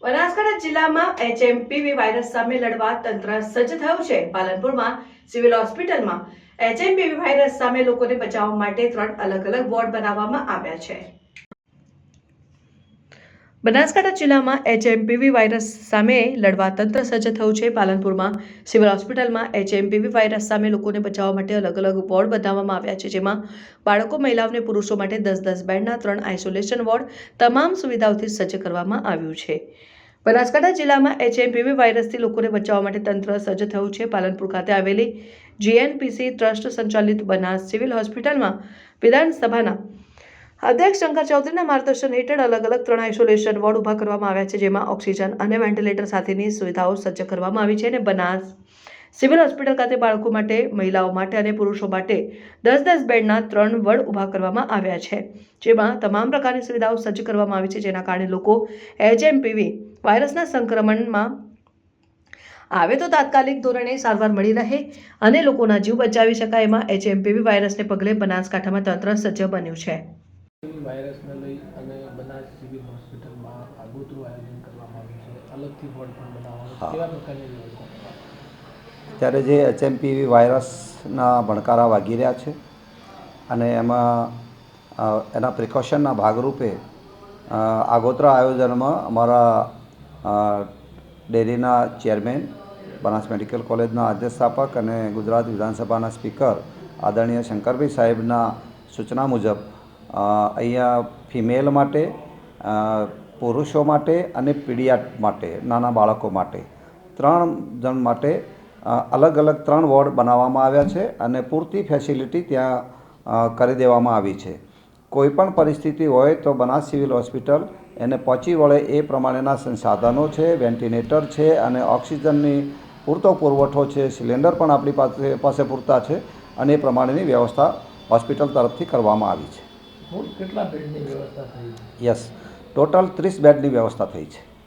બનાસકાંઠા જિલ્લામાં HMPV virus સામે લડવા તંત્ર સજ્જ થયું છે. પાલનપુરમાં સિવિલ હોસ્પિટલમાં એચએમપીવી વાયરસ સામે લોકોને બચાવવા માટે ત્રણ અલગ અલગ વોર્ડ બનાવવામાં આવ્યા છે. બનાસકાંઠા જિલ્લામાં એચએમપીવી વાયરસ સામે લડવા તંત્ર સજ્જ થયું છે. પાલનપુરમાં સિવિલ હોસ્પિટલમાં એચએમપીવી વાયરસ સામે લોકોને બચાવવા માટે અલગ અલગ વોર્ડ બનાવવામાં આવ્યા છે, જેમાં બાળકો, મહિલાઓ અને પુરુષો માટે દસ દસ બેડના ત્રણ આઇસોલેશન વોર્ડ તમામ સુવિધાઓથી સજ્જ કરવામાં આવ્યું છે. બનાસકાંઠા જિલ્લામાં એચએમપીવી વાયરસથી લોકોને બચાવવા માટે તંત્ર સજ્જ થયું છે. પાલનપુર ખાતે આવેલી જીએનપીસી ટ્રસ્ટ સંચાલિત બનાસ સિવિલ હોસ્પિટલમાં વિધાનસભાના અધ્યક્ષ શંકર ચૌધરીના માર્ગદર્શન હેઠળ અલગ અલગ ત્રણ આઇસોલેશન વોર્ડ ઊભા કરવામાં આવ્યા છે, જેમાં ઓક્સિજન અને વેન્ટિલેટર સાથેની સુવિધાઓ સજ્જ કરવામાં આવી છે અને બનાસ સિવિલ હોસ્પિટલ ખાતે બાળકો માટે, મહિલાઓ માટે અને પુરુષો માટે દસ દસ બેડના ત્રણ વડ ઊભા કરવામાં આવ્યા છે, જેમાં તમામ પ્રકારની સુવિધાઓ સજ્જ કરવામાં આવી છે, જેના કારણે લોકો એચએમપીવી વાયરસના સંક્રમણમાં આવે તો તાત્કાલિક ધોરણે સારવાર મળી રહે અને લોકોના જીવ બચાવી શકાય. એમાં એચએમપીવી વાયરસને પગલે બનાસકાંઠામાં તંત્ર સજ્જ બન્યું છે. વાયરસને લઈ અને બનાસ સિવિલ હોસ્પિટલમાં આગોતરું આયોજન કરવામાં આવ્યું છે. અલગથી વોર્ડ પણ બનાવવાનું કેવા પ્રકારની વ્યવસ્થા ત્યારે જે એચએમપીવી વાયરસના ભણકારા વાગી રહ્યા છે અને એમાં એના પ્રિકોશનના ભાગરૂપે આગોતરા આયોજનમાં અમારા ડેરીના ચેરમેન બનાસ મેડિકલ કોલેજના અધ્યક્ષાપક અને ગુજરાત વિધાનસભાના સ્પીકર આદરણીય શંકરભાઈ સાહેબના સૂચના મુજબ અહીંયા ફિમેલ માટે પુરુષો માટે અને પીડિયાટ માટે, નાના બાળકો માટે. ત્રણ જણ માટે અલગ અલગ ત્રણ વોર્ડ બનાવવામાં આવ્યા છે અને પૂરતી ફેસિલિટી ત્યાં કરી દેવામાં આવી છે. કોઈ પણ પરિસ્થિતિ હોય તો બનાસ સિવિલ હોસ્પિટલ, એને પહોંચી વળે એ પ્રમાણેના સંસાધનો છે, વેન્ટિલેટર છે અને ઓક્સિજનની પૂરતો પુરવઠો છે, સિલિન્ડર પણ આપણી પાસે પાસે પૂરતા છે અને એ પ્રમાણેની વ્યવસ્થા હોસ્પિટલ તરફથી કરવામાં આવી છે. કેટલા બેડની વ્યવસ્થા થઈ? યસ ટોટલ ત્રીસ બેડની વ્યવસ્થા થઈ છે.